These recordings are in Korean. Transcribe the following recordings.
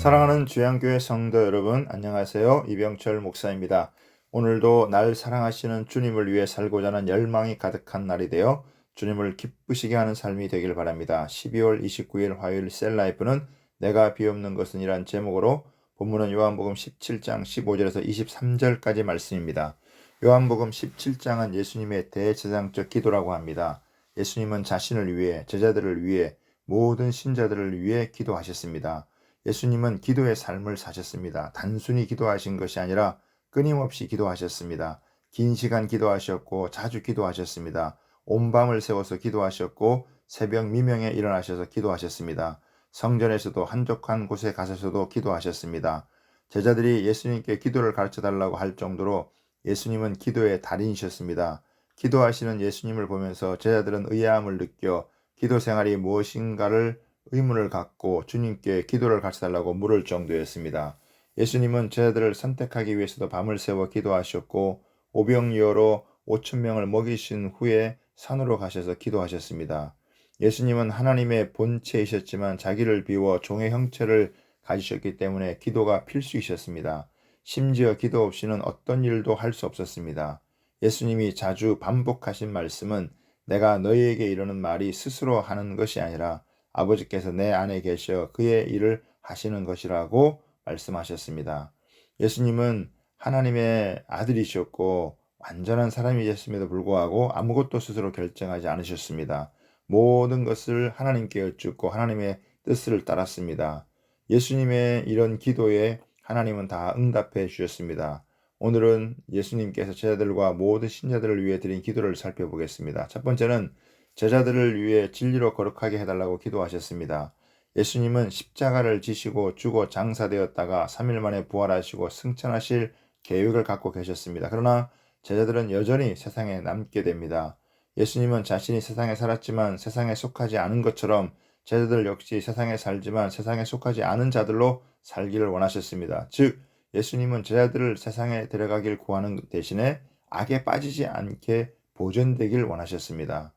사랑하는 주양교회 성도 여러분, 안녕하세요. 이병철 목사입니다. 오늘도 날 사랑하시는 주님을 위해 살고자 하는 열망이 가득한 날이 되어 주님을 기쁘시게 하는 삶이 되길 바랍니다. 12월 29일 화요일 셀라이프는 내가 비옵는 것은 이란 제목으로 본문은 요한복음 17장 15절에서 23절까지 말씀입니다. 요한복음 17장은 예수님의 대제사장적 기도라고 합니다. 예수님은 자신을 위해 제자들을 위해 모든 신자들을 위해 기도하셨습니다. 예수님은 기도의 삶을 사셨습니다. 단순히 기도하신 것이 아니라 끊임없이 기도하셨습니다. 긴 시간 기도하셨고 자주 기도하셨습니다. 온 밤을 세워서 기도하셨고 새벽 미명에 일어나셔서 기도하셨습니다. 성전에서도 한적한 곳에 가셔서도 기도하셨습니다. 제자들이 예수님께 기도를 가르쳐 달라고 할 정도로 예수님은 기도의 달인이셨습니다. 기도하시는 예수님을 보면서 제자들은 의아함을 느껴 기도 생활이 무엇인가를 의문을 갖고 주님께 기도를 가르쳐 달라고 물을 정도였습니다. 예수님은 제자들을 선택하기 위해서도 밤을 새워 기도하셨고 오병이어로 5천 명을 먹이신 후에 산으로 가셔서 기도하셨습니다. 예수님은 하나님의 본체이셨지만 자기를 비워 종의 형체를 가지셨기 때문에 기도가 필수이셨습니다. 심지어 기도 없이는 어떤 일도 할 수 없었습니다. 예수님이 자주 반복하신 말씀은 내가 너희에게 이르는 말이 스스로 하는 것이 아니라 아버지께서 내 안에 계셔 그의 일을 하시는 것이라고 말씀하셨습니다. 예수님은 하나님의 아들이셨고 완전한 사람이셨음에도 불구하고 아무것도 스스로 결정하지 않으셨습니다. 모든 것을 하나님께 여쭙고 하나님의 뜻을 따랐습니다. 예수님의 이런 기도에 하나님은 다 응답해 주셨습니다. 오늘은 예수님께서 제자들과 모든 신자들을 위해 드린 기도를 살펴보겠습니다. 첫 번째는 제자들을 위해 진리로 거룩하게 해달라고 기도하셨습니다. 예수님은 십자가를 지시고 죽어 장사되었다가 3일 만에 부활하시고 승천하실 계획을 갖고 계셨습니다. 그러나 제자들은 여전히 세상에 남게 됩니다. 예수님은 자신이 세상에 살았지만 세상에 속하지 않은 것처럼 제자들 역시 세상에 살지만 세상에 속하지 않은 자들로 살기를 원하셨습니다. 즉, 예수님은 제자들을 세상에 데려가길 구하는 대신에 악에 빠지지 않게 보존되길 원하셨습니다.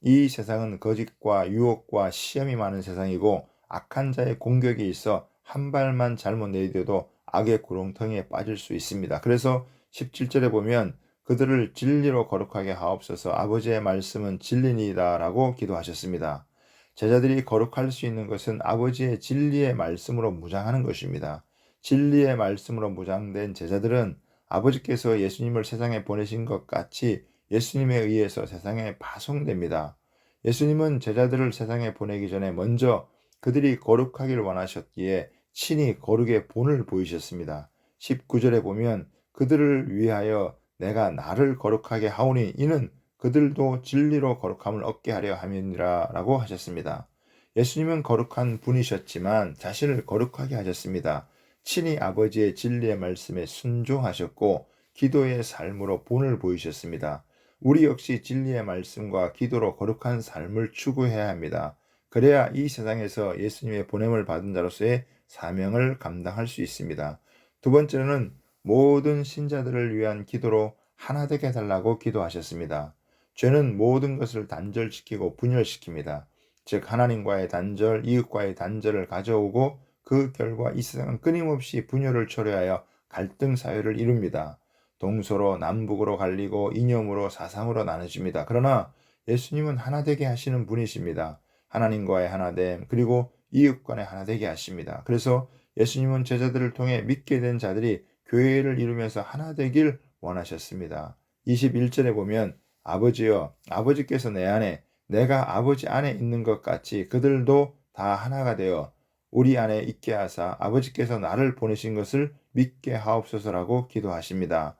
이 세상은 거짓과 유혹과 시험이 많은 세상이고 악한 자의 공격이 있어 한 발만 잘못 내디뎌도 악의 구렁텅이에 빠질 수 있습니다. 그래서 17절에 보면 그들을 진리로 거룩하게 하옵소서 아버지의 말씀은 진리니다라고 기도하셨습니다. 제자들이 거룩할 수 있는 것은 아버지의 진리의 말씀으로 무장하는 것입니다. 진리의 말씀으로 무장된 제자들은 아버지께서 예수님을 세상에 보내신 것 같이 예수님에 의해서 세상에 파송됩니다. 예수님은 제자들을 세상에 보내기 전에 먼저 그들이 거룩하길 원하셨기에 친히 거룩의 본을 보이셨습니다. 19절에 보면 그들을 위하여 내가 나를 거룩하게 하오니 이는 그들도 진리로 거룩함을 얻게 하려 함이니라 라고 하셨습니다. 예수님은 거룩한 분이셨지만 자신을 거룩하게 하셨습니다. 친히 아버지의 진리의 말씀에 순종하셨고 기도의 삶으로 본을 보이셨습니다. 우리 역시 진리의 말씀과 기도로 거룩한 삶을 추구해야 합니다. 그래야 이 세상에서 예수님의 보냄을 받은 자로서의 사명을 감당할 수 있습니다. 두 번째는 모든 신자들을 위한 기도로 하나 되게 해달라고 기도하셨습니다. 죄는 모든 것을 단절시키고 분열시킵니다. 즉 하나님과의 단절, 이웃과의 단절을 가져오고 그 결과 이 세상은 끊임없이 분열을 초래하여 갈등 사회를 이룹니다. 동서로 남북으로 갈리고 이념으로 사상으로 나눠집니다. 그러나 예수님은 하나 되게 하시는 분이십니다. 하나님과의 하나됨 그리고 이웃 간의 하나 되게 하십니다. 그래서 예수님은 제자들을 통해 믿게 된 자들이 교회를 이루면서 하나 되길 원하셨습니다. 21절에 보면 아버지여 아버지께서 내 안에 내가 아버지 안에 있는 것 같이 그들도 다 하나가 되어 우리 안에 있게 하사 아버지께서 나를 보내신 것을 믿게 하옵소서라고 기도하십니다.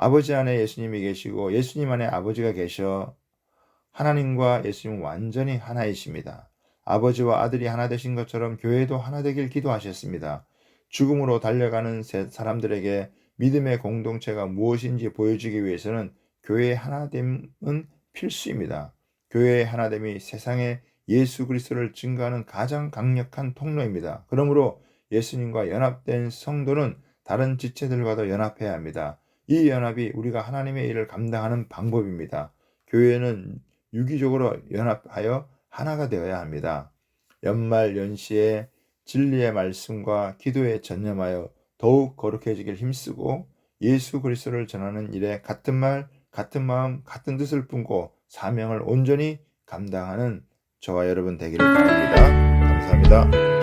아버지 안에 예수님이 계시고 예수님 안에 아버지가 계셔 하나님과 예수님은 완전히 하나이십니다. 아버지와 아들이 하나 되신 것처럼 교회도 하나 되길 기도하셨습니다. 죽음으로 달려가는 사람들에게 믿음의 공동체가 무엇인지 보여주기 위해서는 교회의 하나됨은 필수입니다. 교회의 하나됨이 세상에 예수 그리스도를 증거하는 가장 강력한 통로입니다. 그러므로 예수님과 연합된 성도는 다른 지체들과도 연합해야 합니다. 이 연합이 우리가 하나님의 일을 감당하는 방법입니다. 교회는 유기적으로 연합하여 하나가 되어야 합니다. 연말 연시에 진리의 말씀과 기도에 전념하여 더욱 거룩해지길 힘쓰고 예수 그리스도를 전하는 일에 같은 말, 같은 마음, 같은 뜻을 품고 사명을 온전히 감당하는 저와 여러분 되기를 바랍니다. 감사합니다.